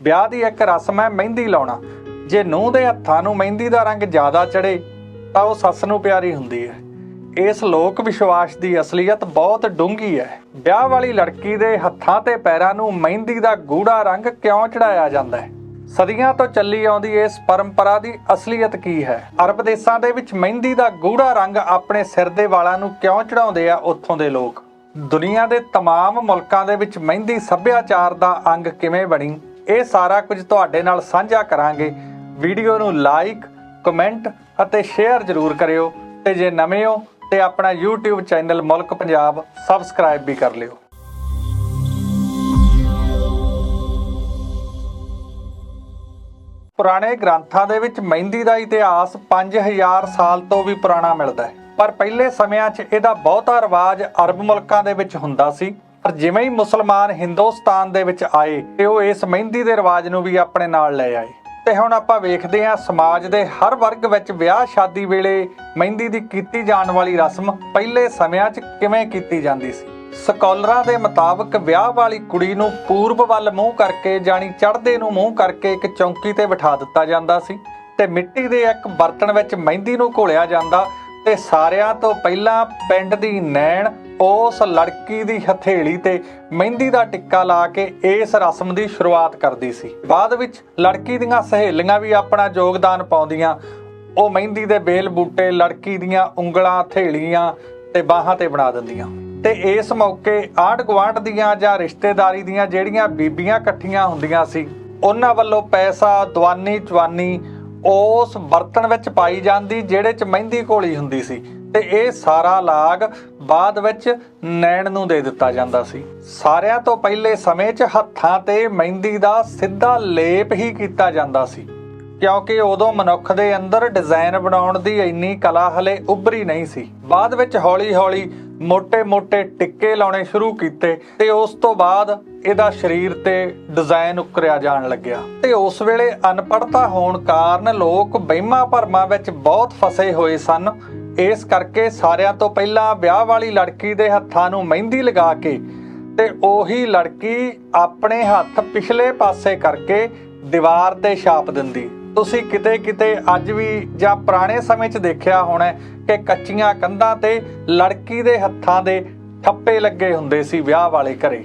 ਵਿਆਹ ਦੀ ਇੱਕ ਰਸਮ ਹੈ ਮਹਿੰਦੀ ਲਾਉਣਾ ਜੇ ਨੂੰਹ ਦੇ ਹੱਥਾਂ ਨੂੰ ਮਹਿੰਦੀ ਦਾ ਰੰਗ ਜ਼ਿਆਦਾ ਚੜੇ ਤਾਂ ਉਹ ਸੱਸ ਨੂੰ ਪਿਆਰੀ ਹੁੰਦੀ ਹੈ ਇਸ ਲੋਕ ਵਿਸ਼ਵਾਸ ਦੀ ਅਸਲੀਅਤ ਬਹੁਤ ਡੂੰਘੀ ਹੈ ਵਿਆਹ ਵਾਲੀ ਲੜਕੀ ਦੇ ਹੱਥਾਂ ਤੇ ਪੈਰਾਂ ਨੂੰ ਮਹਿੰਦੀ ਦਾ ਗੂੜਾ ਰੰਗ ਕਿਉਂ ਚੜਾਇਆ ਜਾਂਦਾ ਹੈ ਸਦੀਆਂ ਤੋਂ ਚੱਲੀ ਆਉਂਦੀ ਇਸ ਪਰੰਪਰਾ ਦੀ ਅਸਲੀਅਤ ਕੀ ਹੈ ਅਰਬ ਦੇਸ਼ਾਂ ਦੇ ਵਿੱਚ ਮਹਿੰਦੀ ਦਾ ਗੂੜਾ ਰੰਗ ਆਪਣੇ ਸਿਰ ਦੇ ਵਾਲਾਂ ਨੂੰ ਕਿਉਂ ਚੜਾਉਂਦੇ ਆ ਉੱਥੋਂ ਦੇ ਲੋਕ ਦੁਨੀਆ ਦੇ तमाम ਮੁਲਕਾਂ ਦੇ ਵਿੱਚ ਮਹਿੰਦੀ ਸੱਭਿਆਚਾਰ ਦਾ ਅੰਗ ਕਿਵੇਂ ਬਣੀ ਇਹ ਸਾਰਾ ਕੁਝ ਤੁਹਾਡੇ ਨਾਲ ਸਾਂਝਾ ਕਰਾਂਗੇ। ਵੀਡੀਓ ਨੂੰ ਲਾਈਕ ਕਮੈਂਟ ਅਤੇ ਸ਼ੇਅਰ ਜ਼ਰੂਰ ਕਰਿਓ ਤੇ ਜੇ ਨਵੇਂ ਹੋ ਤੇ ਆਪਣਾ YouTube ਚੈਨਲ ਮੁਲਕ ਪੰਜਾਬ ਸਬਸਕ੍ਰਾਈਬ ਵੀ ਕਰ ਲਿਓ। ਪੁਰਾਣੇ ਗ੍ਰੰਥਾਂ ਦੇ ਵਿੱਚ ਮਹਿੰਦੀ ਦਾ ਇਤਿਹਾਸ 5000 ਸਾਲ ਤੋਂ ਵੀ ਪੁਰਾਣਾ ਮਿਲਦਾ ਹੈ। ਪਰ ਪਹਿਲੇ ਸਮਿਆਂ 'ਚ ਇਹਦਾ ਬਹੁਤਾ ਰਿਵਾਜ ਅਰਬ ਮੁਲਕਾਂ ਦੇ ਵਿੱਚ ਹੁੰਦਾ ਸੀ। ਪਰ ਜਿਵੇਂ ਹੀ ਮੁਸਲਮਾਨ ਹਿੰਦੁਸਤਾਨ ਦੇ ਵਿੱਚ ਆਏ ਤੇ ਉਹ ਇਸ ਮਹਿੰਦੀ ਦੇ ਰਿਵਾਜ ਨੂੰ ਵੀ ਆਪਣੇ ਨਾਲ ਲੈ ਆਏ। ਤੇ ਹੁਣ ਆਪਾਂ ਵੇਖਦੇ ਹਾਂ ਸਮਾਜ ਦੇ ਹਰ ਵਰਗ ਵਿੱਚ ਵਿਆਹ ਸ਼ਾਦੀ ਵੇਲੇ ਮਹਿੰਦੀ ਦੀ ਕੀਤੀ ਜਾਣ ਵਾਲੀ ਰਸਮ ਪਹਿਲੇ ਸਮਿਆਂ 'ਚ ਕਿਵੇਂ ਕੀਤੀ ਜਾਂਦੀ ਸੀ? ਸਕਾਲਰਾਂ ਦੇ ਮੁਤਾਬਕ ਵਿਆਹ ਵਾਲੀ ਕੁੜੀ ਨੂੰ ਪੂਰਬ ਵੱਲ ਮੂੰਹ ਕਰਕੇ ਜਾਣੀ ਚੜ੍ਹਦੇ ਨੂੰ ਮੂੰਹ ਕਰਕੇ ਇੱਕ ਚੌਂਕੀ ਤੇ ਬਿਠਾ ਦਿੱਤਾ ਜਾਂਦਾ ਸੀ ਤੇ ਮਿੱਟੀ ਦੇ ਇੱਕ ਬਰਤਨ ਵਿੱਚ ਮਹਿੰਦੀ ਨੂੰ ਘੋਲਿਆ ਜਾਂਦਾ ਤੇ ਸਾਰਿਆਂ ਤੋਂ ਪਹਿਲਾਂ ਪਿੰਡ ਦੀ ਨੈਣ ਉਸ ਲੜਕੀ ਦੀ ਹਥੇਲੀ ਤੇ ਮਹਿੰਦੀ ਦਾ ਟਿੱਕਾ ਲਾ ਕੇ ਇਸ ਰਸਮ ਦੀ ਸ਼ੁਰੂਆਤ ਕਰਦੀ ਸੀ। ਬਾਅਦ ਵਿੱਚ ਲੜਕੀ ਦੀਆਂ ਸਹੇਲੀਆਂ ਵੀ ਆਪਣਾ ਯੋਗਦਾਨ ਪਾਉਂਦੀਆਂ। ਉਹ ਮਹਿੰਦੀ ਦੇ ਬੇਲ ਬੂਟੇ, ਲੜਕੀ ਦੀਆਂ ਉਂਗਲਾਂ, ਹਥੇਲੀਆਂ ਤੇ ਬਾਹਾਂ ਤੇ ਬਣਾ ਦਿੰਦੀਆਂ। ਤੇ ਇਸ ਮੌਕੇ ਆਂਢ ਗੁਆਂਢ ਦੀਆਂ ਜਾਂ ਰਿਸ਼ਤੇਦਾਰੀ ਦੀਆਂ ਜਿਹੜੀਆਂ ਬੀਬੀਆਂ ਇਕੱਠੀਆਂ ਹੁੰਦੀਆਂ ਸੀ, ਉਹਨਾਂ ਵੱਲੋਂ ਪੈਸਾ, ਦਵਾਨੀ, ਚਵਾਨੀ ਉਸ ਬਰਤਨ ਵਿੱਚ ਪਾਈ ਜਾਂਦੀ, ਜਿਹੜੇ 'ਚ ਮਹਿੰਦੀ ਘੋਲੀ ਹੁੰਦੀ ਸੀ। ਤੇ ਇਹ ਸਾਰਾ ਲਾਗ ਬਾਅਦ ਵਿੱਚ ਨੈਣ ਨੂੰ ਦੇ ਦਿੱਤਾ ਜਾਂਦਾ ਸੀ। ਸਾਰਿਆਂ ਤੋਂ ਪਹਿਲੇ ਸਮੇਂ 'ਚ ਹੱਥਾਂ ਤੇ ਮਹਿੰਦੀ ਦਾ ਸਿੱਧਾ ਲੇਪ ਹੀ ਕੀਤਾ ਜਾਂਦਾ ਸੀ। ਕਿਉਂਕਿ ਉਦੋਂ ਮਨੁੱਖ ਦੇ ਅੰਦਰ ਡਿਜ਼ਾਈਨ ਬਣਾਉਣ ਦੀ ਇੰਨੀ ਕਲਾ ਹਲੇ ਉੱਭਰੀ ਨਹੀਂ ਸੀ। ਬਾਅਦ ਵਿੱਚ ਹੌਲੀ-ਹੌਲੀ ਮੋٹے-ਮੋٹے ਟਿੱਕੇ ਲਾਉਣੇ ਸ਼ੁਰੂ ਕੀਤੇ ਤੇ ਉਸ ਤੋਂ ਬਾਅਦ ਇਹਦਾ ਸਰੀਰ ਤੇ ਡਿਜ਼ਾਈਨ ਉਕਰਿਆ ਜਾਣ ਲੱਗਿਆ। ਤੇ ਉਸ ਵੇਲੇ ਅਨਪੜਤਾ ਹੋਣ ਕਾਰਨ ਲੋਕ ਵਹਿਮਾਂ ਭਰਮਾਂ ਵਿੱਚ ਬਹੁਤ ਫਸੇ ਹੋਏ ਸਨ। ਇਸ ਕਰਕੇ ਸਾਰਿਆਂ ਤੋਂ ਪਹਿਲਾਂ ਵਿਆਹ ਵਾਲੀ ਲੜਕੀ ਦੇ ਹੱਥਾਂ ਨੂੰ ਮਹਿੰਦੀ ਲਗਾ ਕੇ ਤੇ ਉਹੀ ਲੜਕੀ ਆਪਣੇ ਹੱਥ ਪਿਛਲੇ ਪਾਸੇ ਕਰਕੇ ਦੀਵਾਰ ਤੇ ਛਾਪ ਦਿੰਦੀ। ਤੁਸੀਂ ਕਿਤੇ ਕਿਤੇ ਅੱਜ ਵੀ ਜਾਂ ਪੁਰਾਣੇ ਸਮੇਂ 'ਚ ਦੇਖਿਆ ਹੋਣਾ ਕਿ ਕੱਚੀਆਂ ਕੰਧਾਂ ਤੇ ਲੜਕੀ ਦੇ ਹੱਥਾਂ ਦੇ ਠੱਪੇ ਲੱਗੇ ਹੁੰਦੇ ਸੀ ਵਿਆਹ ਵਾਲੇ ਘਰੇ।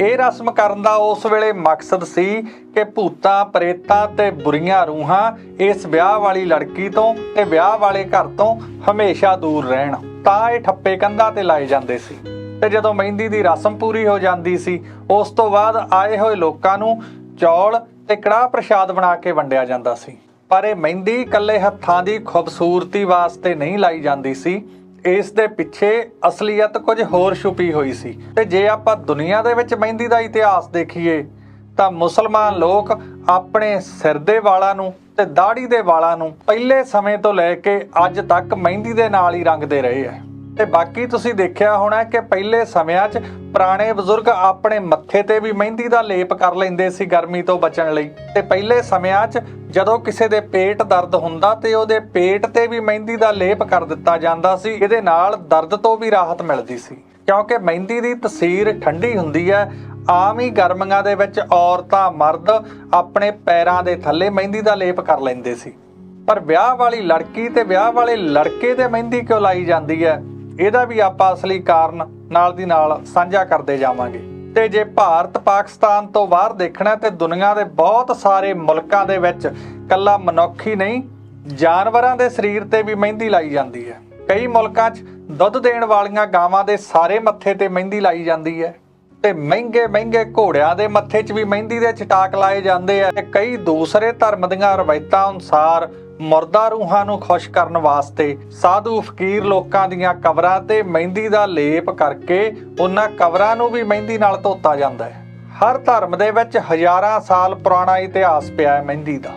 ਇਹ ਰਸਮ ਕਰਨ ਦਾ ਉਸ ਵੇਲੇ ਮਕਸਦ ਸੀ ਕਿ ਭੂਤਾਂ, ਪ੍ਰੇਤਾਂ ਤੇ ਬੁਰੀਆਂ ਰੂਹਾਂ ਇਸ ਵਿਆਹ ਵਾਲੀ ਲੜਕੀ ਤੋਂ ਤੇ ਵਿਆਹ ਵਾਲੇ ਘਰ ਤੋਂ ਹਮੇਸ਼ਾ ਦੂਰ ਰਹਿਣ। ਤਾਂ ਇਹ ਠੱਪੇ ਕੰਧਾਂ ਤੇ ਲਾਏ ਜਾਂਦੇ ਸੀ। ਤੇ ਜਦੋਂ ਮਹਿੰਦੀ ਦੀ ਰਸਮ ਪੂਰੀ ਹੋ ਜਾਂਦੀ ਸੀ, ਉਸ ਤੋਂ ਬਾਅਦ ਆਏ ਹੋਏ ਲੋਕਾਂ ਨੂੰ ਚੌਲ ਤੇ ਕੜਾਹ ਪ੍ਰਸ਼ਾਦ ਬਣਾ ਕੇ ਵੰਡਿਆ ਜਾਂਦਾ ਸੀ। ਪਰ ਇਹ ਮਹਿੰਦੀ ਇਕੱਲੇ ਹੱਥਾਂ ਦੀ ਖੂਬਸੂਰਤੀ ਵਾਸਤੇ ਨਹੀਂ ਲਾਈ ਜਾਂਦੀ ਸੀ। ਇਸ ਦੇ ਪਿੱਛੇ ਅਸਲੀਅਤ ਕੁਝ ਹੋਰ ਛੁਪੀ ਹੋਈ ਸੀ। ਤੇ ਜੇ ਆਪਾਂ ਦੁਨੀਆ ਦੇ ਵਿੱਚ ਮਹਿੰਦੀ ਦਾ ਇਤਿਹਾਸ ਦੇਖੀਏ, ਤਾਂ ਮੁਸਲਮਾਨ ਲੋਕ ਆਪਣੇ ਸਿਰ ਦੇ ਵਾਲਾਂ ਨੂੰ ਤੇ ਦਾੜੀ ਦੇ ਵਾਲਾਂ ਨੂੰ ਪਹਿਲੇ ਸਮੇਂ ਤੋਂ ਲੈ ਕੇ ਅੱਜ ਤੱਕ ਮਹਿੰਦੀ ਦੇ ਨਾਲ ਹੀ ਰੰਗਦੇ ਰਹੇ ਆ ਤੇ ਬਾਕੀ ਤੁਸੀਂ ਦੇਖਿਆ ਹੋਣਾ ਕਿ ਪਹਿਲੇ ਸਮਿਆਂ 'ਚ ਪੁਰਾਣੇ ਬਜ਼ੁਰਗ ਆਪਣੇ ਮੱਥੇ ਤੇ ਵੀ ਮਹਿੰਦੀ ਦਾ ਲੇਪ ਕਰ ਲੈਂਦੇ ਸੀ ਗਰਮੀ ਤੋਂ ਬਚਣ ਲਈ। ਤੇ ਪਹਿਲੇ ਸਮਿਆਂ 'ਚ ਜਦੋਂ ਕਿਸੇ ਦੇ ਪੇਟ ਦਰਦ ਹੁੰਦਾ ਤੇ ਉਹਦੇ ਪੇਟ ਤੇ ਵੀ ਮਹਿੰਦੀ ਦਾ ਲੇਪ ਕਰ ਦਿੱਤਾ ਜਾਂਦਾ ਸੀ, ਇਹਦੇ ਨਾਲ ਦਰਦ ਤੋਂ ਵੀ ਰਾਹਤ ਮਿਲਦੀ ਸੀ। ਕਿਉਂਕਿ ਮਹਿੰਦੀ ਦੀ ਤਸੀਰ ਠੰਡੀ ਹੁੰਦੀ ਹੈ, ਆਮ ਹੀ ਗਰਮੀਆਂ ਦੇ ਵਿੱਚ ਔਰਤਾਂ, ਮਰਦ ਆਪਣੇ ਪੈਰਾਂ ਦੇ ਥੱਲੇ ਮਹਿੰਦੀ ਦਾ ਲੇਪ ਕਰ ਲੈਂਦੇ ਸੀ। ਪਰ ਵਿਆਹ ਵਾਲੀ ਲੜਕੀ ਤੇ ਵਿਆਹ ਵਾਲੇ ਲੜਕੇ ਤੇ ਮਹਿੰਦੀ ਕਿਉਂ ਲਾਈ ਜਾਂਦੀ ਹੈ? ਇਹਦਾ ਵੀ ਆਪਾਂ ਅਸਲੀ ਕਾਰਨ ਨਾਲ ਦੀ ਨਾਲ ਸਾਂਝਾ ਕਰਦੇ ਜਾਵਾਂਗੇ। ਤੇ ਜੇ ਭਾਰਤ ਪਾਕਿਸਤਾਨ ਤੋਂ ਬਾਹਰ ਦੇਖਣਾ ਤੇ ਦੁਨੀਆ ਦੇ ਬਹੁਤ ਸਾਰੇ ਮੁਲਕਾਂ ਦੇ ਵਿੱਚ ਕੱਲਾ ਮਨੁੱਖ ਹੀ ਨਹੀਂ, ਜਾਨਵਰਾਂ ਦੇ ਸਰੀਰ ਤੇ ਵੀ ਮਹਿੰਦੀ ਲਾਈ ਜਾਂਦੀ ਹੈ। ਕਈ ਮੁਲਕਾਂ 'ਚ ਦੁੱਧ ਦੇਣ ਵਾਲੀਆਂ ਗਾਵਾਂ ਦੇ ਸਾਰੇ ਮੱਥੇ ਤੇ ਮਹਿੰਦੀ ਲਾਈ ਜਾਂਦੀ ਹੈ ਤੇ ਮਹਿੰਗੇ ਮਹਿੰਗੇ ਘੋੜਿਆਂ ਦੇ ਮੱਥੇ 'ਚ ਵੀ ਮਹਿੰਦੀ ਦੇ ਚਟਾਕ ਲਾਏ ਜਾਂਦੇ ਆ ਤੇ ਕਈ ਦੂਸਰੇ ਧਰਮ ਦੀਆਂ ਰਵਾਇਤਾਂ ਅਨੁਸਾਰ ਮਰਦਾ ਰੂਹਾਂ ਨੂੰ ਖੁਸ਼ ਕਰਨ ਵਾਸਤੇ ਸਾਧੂ ਫਕੀਰ ਲੋਕਾਂ ਦੀਆਂ ਕਬਰਾਂ ਤੇ ਮਹਿੰਦੀ ਦਾ ਲੇਪ ਕਰਕੇ ਉਹਨਾਂ ਕਬਰਾਂ ਨੂੰ ਵੀ ਮਹਿੰਦੀ ਨਾਲ ਧੋਤਾ ਜਾਂਦਾ ਹੈ। ਹਰ ਧਰਮ ਦੇ ਵਿੱਚ ਹਜ਼ਾਰਾਂ ਸਾਲ ਪੁਰਾਣਾ ਇਤਿਹਾਸ ਪਿਆ ਹੈ ਮਹਿੰਦੀ ਦਾ।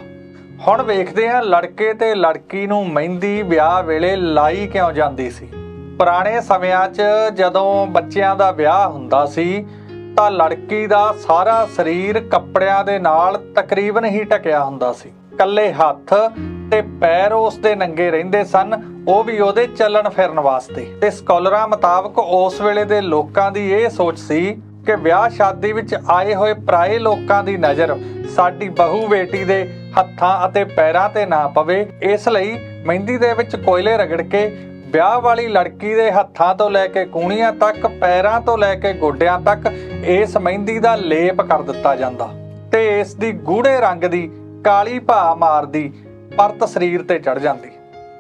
ਹੁਣ ਵੇਖਦੇ ਹਾਂ ਲੜਕੇ ਤੇ ਲੜਕੀ ਨੂੰ ਮਹਿੰਦੀ ਵਿਆਹ ਵੇਲੇ ਲਾਈ ਕਿਉਂ ਜਾਂਦੀ ਸੀ। ਪੁਰਾਣੇ ਸਮਿਆਂ 'ਚ ਜਦੋਂ ਬੱਚਿਆਂ ਦਾ ਵਿਆਹ ਹੁੰਦਾ ਸੀ, ਤਾਂ ਲੜਕੀ ਦਾ ਸਾਰਾ ਸਰੀਰ ਕੱਪੜਿਆਂ ਦੇ ਨਾਲ ਤਕਰੀਬਨ ਹੀ ਢਕਿਆ ਹੁੰਦਾ ਸੀ। ਕੱਲੇ ਹੱਥ ਤੇ ਪੈਰ ਉਸ ਦੇ ਨੰਗੇ ਰਹਿੰਦੇ ਸਨ, ਉਹ ਵੀ ਉਹਦੇ ਚੱਲਣ ਫਿਰਨ ਵਾਸਤੇ। ਤੇ ਸਕਾਲਰਾਂ ਮੁਤਾਬਕ ਉਸ ਵੇਲੇ ਦੇ ਲੋਕਾਂ ਦੀ ਇਹ ਸੋਚ ਸੀ ਕਿ ਵਿਆਹ ਸ਼ਾਦੀ ਵਿੱਚ ਆਏ ਹੋਏ ਪਰਾਏ ਲੋਕਾਂ ਦੀ ਨਜ਼ਰ ਸਾਡੀ ਬਹੂ ਬੇਟੀ ਦੇ ਹੱਥਾਂ ਅਤੇ ਪੈਰਾਂ ਤੇ ਨਾ ਪਵੇ। ਇਸ ਲਈ ਮਹਿੰਦੀ ਦੇ ਵਿੱਚ ਕੋਇਲੇ ਰਗੜ ਕੇ ਵਿਆਹ ਵਾਲੀ ਲੜਕੀ ਦੇ ਹੱਥਾਂ ਤੋਂ ਲੈ ਕੇ ਕੂਣੀਆਂ ਤੱਕ, ਪੈਰਾਂ ਤੋਂ ਲੈ ਕੇ ਗੋਡਿਆਂ ਤੱਕ ਇਸ ਮਹਿੰਦੀ ਦਾ ਲੇਪ ਕਰ ਦਿੱਤਾ ਜਾਂਦਾ। ਤੇ ਇਸ ਦੀ ਗੂੜੇ ਰੰਗ ਦੀ ਕਾਲੀ ਭਾ ਮਾਰਦੀ ਪਰਤ ਸਰੀਰ ਤੇ ਚੜ ਜਾਂਦੀ।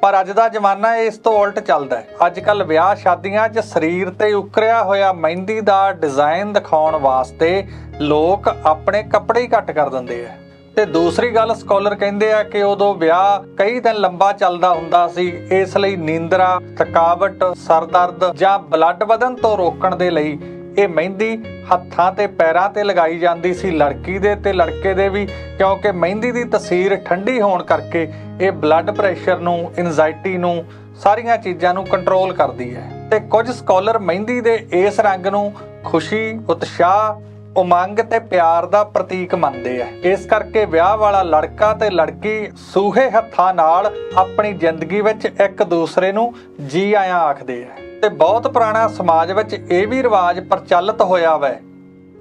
ਪਰ ਅੱਜ ਦਾ ਜ਼ਮਾਨਾ ਇਸ ਤੋਂ ਉਲਟ ਚੱਲਦਾ ਹੈ। ਅੱਜ ਕੱਲ ਵਿਆਹ ਸ਼ਾਦੀਆਂ 'ਚ ਸਰੀਰ ਤੇ ਉਕਰਿਆ ਹੋਇਆ ਮਹਿੰਦੀ ਦਾ ਡਿਜ਼ਾਈਨ ਦਿਖਾਉਣ ਵਾਸਤੇ ਲੋਕ ਆਪਣੇ ਕੱਪੜੇ ਹੀ ਘੱਟ ਕਰ ਦਿੰਦੇ ਆ। ਤੇ ਦੂਸਰੀ ਗੱਲ ਸਕਾਲਰ ਕਹਿੰਦੇ ਆ ਕਿ ਉਦੋਂ ਵਿਆਹ ਕਈ ਦਿਨ ਲੰਬਾ ਚੱਲਦਾ ਹੁੰਦਾ ਸੀ। ਇਸ ਲਈ ਨੀਂਦਰਾ, ਥਕਾਵਟ ਸਰ ਦਰਦ ਜਾਂ ਬਲੱਡ ਵਧਣ ਤੋਂ ਰੋਕਣ ਦੇ ਲਈ ਇਹ ਮਹਿੰਦੀ ਹੱਥਾਂ ਤੇ ਪੈਰਾਂ ਤੇ ਲਗਾਈ ਜਾਂਦੀ ਸੀ। ਲੜਕੀ ਦੇ ਤੇ ਲੜਕੇ ਦੇ ਵੀ, ਕਿਉਂਕਿ ਮਹਿੰਦੀ ਦੀ ਤਸੀਰ ਠੰਡੀ ਹੋਣ ਕਰਕੇ ਇਹ ਬਲੱਡ ਪ੍ਰੈਸ਼ਰ ਨੂੰ ਐਂਜ਼ਾਇਟੀ ਨੂੰ, ਸਾਰੀਆਂ ਚੀਜ਼ਾਂ ਨੂੰ ਕੰਟਰੋਲ ਕਰਦੀ ਹੈ। ਤੇ ਕੁਝ ਸਕਾਲਰ ਮਹਿੰਦੀ ਦੇ ਇਸ ਰੰਗ ਨੂੰ ਖੁਸ਼ੀ, ਉਤਸ਼ਾਹ, ਉਮੰਗ ਤੇ ਪਿਆਰ ਦਾ ਪ੍ਰਤੀਕ ਮੰਨਦੇ ਆ। ਇਸ ਕਰਕੇ ਵਿਆਹ ਵਾਲਾ ਲੜਕਾ ਤੇ ਲੜਕੀ ਸੂਹੇ ਹੱਥਾਂ ਨਾਲ ਆਪਣੀ ਜ਼ਿੰਦਗੀ ਵਿੱਚ ਇੱਕ ਦੂਸਰੇ ਨੂੰ ਜੀ ਆਇਆਂ ਆਖਦੇ ਆ। ਤੇ ਬਹੁਤ ਪੁਰਾਣਾ ਸਮਾਜ ਵਿੱਚ ਇਹ ਵੀ ਰਿਵਾਜ ਪ੍ਰਚਲਿਤ ਹੋਇਆ ਵੈ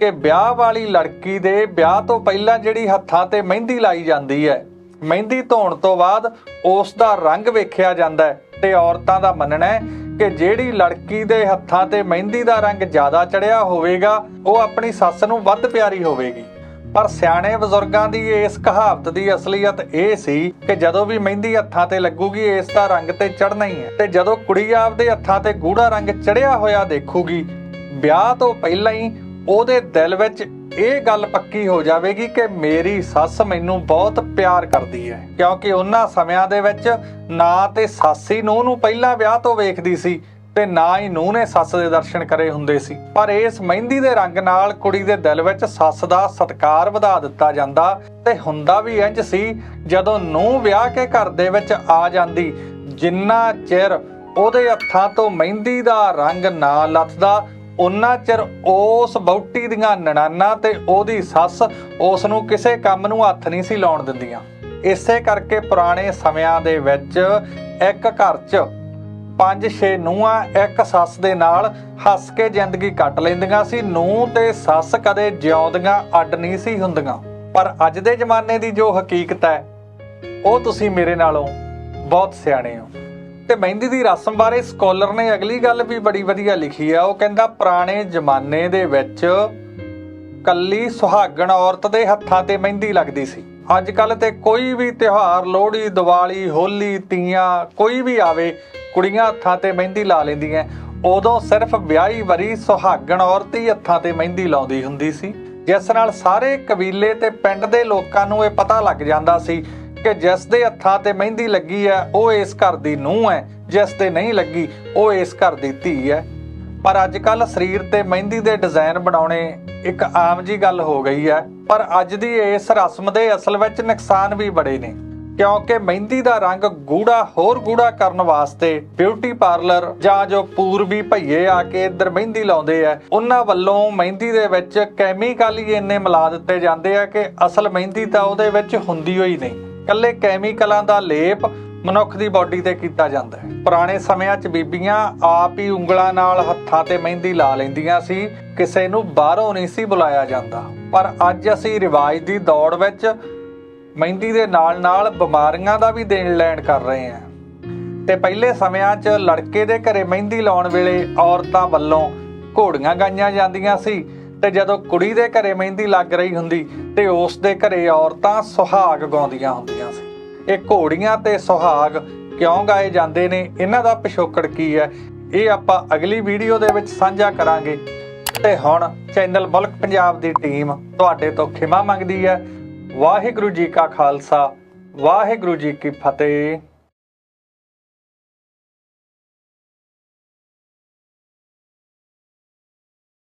ਕਿ ਵਿਆਹ ਵਾਲੀ ਲੜਕੀ ਦੇ ਵਿਆਹ ਤੋਂ ਪਹਿਲਾਂ ਜਿਹੜੀ ਹੱਥਾਂ ਤੇ ਮਹਿੰਦੀ ਲਾਈ ਜਾਂਦੀ ਹੈ, ਮਹਿੰਦੀ ਧੋਣ ਤੋਂ ਬਾਅਦ ਉਸ ਦਾ ਰੰਗ ਵੇਖਿਆ ਜਾਂਦਾ ਹੈ ਤੇ ਔਰਤਾਂ ਦਾ ਮੰਨਣਾ ਹੈ ਕਿ ਜਿਹੜੀ ਲੜਕੀ ਦੇ ਹੱਥਾਂ ਤੇ ਮਹਿੰਦੀ ਦਾ ਰੰਗ ਜ਼ਿਆਦਾ ਚੜਿਆ ਹੋਵੇਗਾ, ਉਹ ਆਪਣੀ ਸੱਸ ਨੂੰ ਵੱਧ ਪਿਆਰੀ ਹੋਵੇਗੀ। ਪਰ ਸਿਆਣੇ ਬਜ਼ੁਰਗਾਂ ਦੀ ਇਸ ਕਹਾਵਤ ਦੀ ਅਸਲੀਅਤ ਇਹ ਸੀ ਕਿ ਜਦੋਂ ਵੀ ਮਹਿੰਦੀ ਹੱਥਾਂ ਤੇ ਲੱਗੂਗੀ, ਇਸ ਦਾ ਰੰਗ ਤੇ ਚੜਨਾ ਹੀ ਹੈ। ਤੇ ਜਦੋਂ ਕੁੜੀ ਆਪਦੇ ਹੱਥਾਂ ਤੇ ਗੂੜਾ ਰੰਗ ਚੜਿਆ ਹੋਇਆ ਦੇਖੂਗੀ, ਵਿਆਹ ਤੋਂ ਪਹਿਲਾਂ ਹੀ ਉਹਦੇ ਦਿਲ ਵਿੱਚ ਇਹ ਗੱਲ ਪੱਕੀ ਹੋ ਜਾਵੇਗੀ ਕਿ ਮੇਰੀ ਸੱਸ ਮੈਨੂੰ ਬਹੁਤ ਪਿਆਰ ਕਰਦੀ ਹੈ। ਕਿਉਂਕਿ ਉਹਨਾਂ ਸਮਿਆਂ ਦੇ ਵਿੱਚ ਨਾ ਤੇ ਸਾਸੀ ਨੂੰ ਨੂੰ ਪਹਿਲਾਂ ਵਿਆਹ ਤੋਂ ਵੇਖਦੀ ਸੀ ਤੇ ਨਾ ਹੀ ਨੂੰਹ ਨੇ ਸੱਸ ਦੇ ਦਰਸ਼ਨ ਕਰੇ ਹੁੰਦੇ ਸੀ। ਪਰ ਇਸ ਮਹਿੰਦੀ ਦੇ ਰੰਗ ਨਾਲ ਕੁੜੀ ਦੇ ਦਿਲ ਵਿੱਚ ਸੱਸ ਦਾ ਸਤਿਕਾਰ ਵਧਾ ਦਿੱਤਾ ਜਾਂਦਾ ਤੇ ਹੁੰਦਾ ਵੀ ਇੰਜ ਸੀ, ਜਦੋਂ ਨੂੰਹ ਵਿਆਹ ਕੇ ਘਰ ਦੇ ਵਿੱਚ ਆ ਜਾਂਦੀ, ਜਿੰਨਾ ਚਿਰ ਉਹਦੇ ਹੱਥਾਂ ਤੋਂ ਮਹਿੰਦੀ ਦਾ ਰੰਗ ਨਾ ਲੱਥਦਾ ਉਨਾ ਚਿਰ ਉਸ ਬੌਟੀ ਦੀਆਂ ਨਣਾਨਾ ਤੇ ਉਹਦੀ ਸੱਸ ਉਸ ਨੂੰ ਕਿਸੇ ਕੰਮ ਨੂੰ ਹੱਥ ਨਹੀਂ ਸੀ ਲਾਉਣ ਦਿੰਦੀਆਂ। ਇਸੇ ਕਰਕੇ ਪੁਰਾਣੇ ਸਮਿਆਂ ਦੇ ਵਿੱਚ ਇੱਕ ਘਰ 'ਚ ਪੰਜ ਛੇ ਨੂੰਹਾਂ, ਇੱਕ ਸੱਸ ਦੇ ਨਾਲ ਹੱਸ ਕੇ ਜ਼ਿੰਦਗੀ ਕੱਟ ਲੈਂਦੀਆਂ ਸੀ। ਨੂੰਹ ਤੇ ਸੱਸ ਕਦੇ ਜਿਉਂਦੀਆਂ, ਅੱਡ ਨਹੀਂ ਸੀ ਹੁੰਦੀਆਂ। ਪਰ ਅੱਜ ਦੇ ਜ਼ਮਾਨੇ ਦੀ ਜੋ ਹਕੀਕਤ ਹੈ, ਉਹ ਤੁਸੀਂ ਮੇਰੇ ਨਾਲੋਂ ਬਹੁਤ ਸਿਆਣੇ ਹੋ। ਤੇ ਮਹਿੰਦੀ ਦੀ ਰਸਮ ਬਾਰੇ ਸਕਾਲਰ ਨੇ ਅਗਲੀ ਗੱਲ ਵੀ ਬੜੀ ਵਧੀਆ ਲਿਖੀ ਆ। ਉਹ ਕਹਿੰਦਾ, ਪੁਰਾਣੇ ਜ਼ਮਾਨੇ ਦੇ ਵਿੱਚ ਕੱਲੀ ਸੁਹਾਗਣ ਔਰਤ ਦੇ ਹੱਥਾਂ ਤੇ ਮਹਿੰਦੀ ਲੱਗਦੀ ਸੀ। ਅੱਜ ਕੱਲ ਤੇ ਕੋਈ ਵੀ ਤਿਉਹਾਰ, ਲੋਹੜੀ, ਦੀਵਾਲੀ, ਹੋਲੀ, ਤੀਆਂ, ਕੋਈ ਵੀ ਆਵੇ, ਕੁੜੀਆਂ ਹੱਥਾਂ ਤੇ ਮਹਿੰਦੀ ਲਾ ਲੈਂਦੀਆਂ। ਉਦੋਂ ਸਿਰਫ ਵਿਆਹੀ ਵਰੀ ਸੁਹਾਗਣ ਔਰਤ ਹੀ ਹੱਥਾਂ ਤੇ ਮਹਿੰਦੀ ਲਾਉਂਦੀ ਹੁੰਦੀ ਸੀ। ਜਿਸ ਨਾਲ ਸਾਰੇ ਕਬੀਲੇ ਤੇ ਪਿੰਡ ਦੇ ਲੋਕਾਂ ਨੂੰ ਇਹ ਪਤਾ ਲੱਗ ਜਾਂਦਾ ਸੀ ਕਿ ਜਿਸ ਦੇ ਹੱਥਾਂ ਤੇ ਮਹਿੰਦੀ ਲੱਗੀ ਹੈ, ਉਹ ਇਸ ਘਰ ਦੀ ਨੂੰਹ ਹੈ। ਜਿਸ 'ਤੇ ਨਹੀਂ ਲੱਗੀ, ਉਹ ਇਸ ਘਰ ਦੀ ਧੀ ਹੈ। ਪਰ ਅੱਜ ਕੱਲ ਸਰੀਰ ਤੇ ਮਹਿੰਦੀ ਦੇ ਡਿਜ਼ਾਈਨ ਬਣਾਉਣੇ ਇੱਕ ਆਮ ਜੀ ਗੱਲ ਹੋ ਗਈ ਹੈ। ਪਰ ਅੱਜ ਦੀ ਇਸ ਰਸਮ ਦੇ ਅਸਲ ਵਿੱਚ ਨੁਕਸਾਨ ਵੀ ਬੜੇ ਨੇ, ਕਿਉਂਕਿ ਮਹਿੰਦੀ ਦਾ ਰੰਗ ਗੂੜਾ ਹੋਰ ਗੂੜਾ ਕਰਨ ਵਾਸਤੇ ਬਿਊਟੀ ਪਾਰਲਰ ਜਾਂ ਜੋ ਪੂਰਬੀ ਭਈਏ ਆ ਕੇ ਇੱਧਰ ਮਹਿੰਦੀ ਲਾਉਂਦੇ ਆ, ਉਹਨਾਂ ਵੱਲੋਂ ਮਹਿੰਦੀ ਦੇ ਵਿੱਚ ਕੈਮੀਕਲ ਹੀ ਇੰਨੇ ਮਿਲਾ ਦਿੱਤੇ ਜਾਂਦੇ ਆ ਕਿ ਅਸਲ ਮਹਿੰਦੀ ਤਾਂ ਉਹਦੇ ਵਿੱਚ ਹੁੰਦੀ ਹੋਈ ਨਹੀਂ। ਕੱਲੇ ਕੈਮੀਕਲਾਂ ਦਾ ਲੇਪ ਮਨੁੱਖ ਦੀ ਬਾਡੀ ਤੇ ਕੀਤਾ ਜਾਂਦਾ ਹੈ। ਪੁਰਾਣੇ ਸਮਿਆਂ 'ਚ ਬੀਬੀਆਂ ਆਪ ਹੀ ਉਂਗਲਾਂ ਨਾਲ ਹੱਥਾਂ ਤੇ ਮਹਿੰਦੀ ਲਾ ਲੈਂਦੀਆਂ ਸੀ। ਕਿਸੇ ਨੂੰ ਬਾਹਰੋਂ ਨਹੀਂ ਸੀ ਬੁਲਾਇਆ ਜਾਂਦਾ। ਪਰ ਅੱਜ ਅਸੀਂ ਰਿਵਾਜ ਦੀ ਦੌੜ ਵਿੱਚ ਮਹਿੰਦੀ ਦੇ ਨਾਲ-ਨਾਲ ਬਿਮਾਰੀਆਂ ਦਾ ਵੀ ਦੇਣ ਲੈਣ ਕਰ ਰਹੇ ਹਾਂ। ਤੇ ਪਹਿਲੇ ਸਮਿਆਂ 'ਚ ਲੜਕੇ ਦੇ ਘਰੇ ਮਹਿੰਦੀ ਲਾਉਣ ਵੇਲੇ ਔਰਤਾਂ ਵੱਲੋਂ ਘੋੜੀਆਂ ਗਾਈਆਂ ਜਾਂਦੀਆਂ ਸੀ। ਤੇ ਜਦੋਂ ਕੁੜੀ ਦੇ ਘਰੇ ਮਹਿੰਦੀ ਲੱਗ ਰਹੀ ਹੁੰਦੀ, ਤੇ ਉਸ ਦੇ ਘਰੇ ਔਰਤਾਂ ਸੁਹਾਗ ਗਾਉਂਦੀਆਂ ਹੁੰਦੀਆਂ ਇਹ ਘੋੜੀਆਂ ਤੇ ਸੁਹਾਗ ਕਿਉਂ ਗਾਏ ਜਾਂਦੇ ਨੇ? ਇਹਨਾਂ ਦਾ ਪਿਛੋਕੜ ਕੀ ਹੈ? ਇਹ ਆਪਾਂ ਅਗਲੀ ਵੀਡੀਓ ਦੇ ਵਿੱਚ ਸਾਂਝਾ ਕਰਾਂਗੇ। ਤੇ ਹੁਣ ਚੈਨਲ ਬਲਕ ਪੰਜਾਬ ਦੀ ਟੀਮ ਤੁਹਾਡੇ ਤੋਂ ਖਿਮਾ ਮੰਗਦੀ ਹੈ। ਵਾਹਿਗੁਰੂ ਜੀ ਕਾ ਖਾਲਸਾ, ਵਾਹਿਗੁਰੂ ਜੀ ਕੀ ਫਤਿਹ।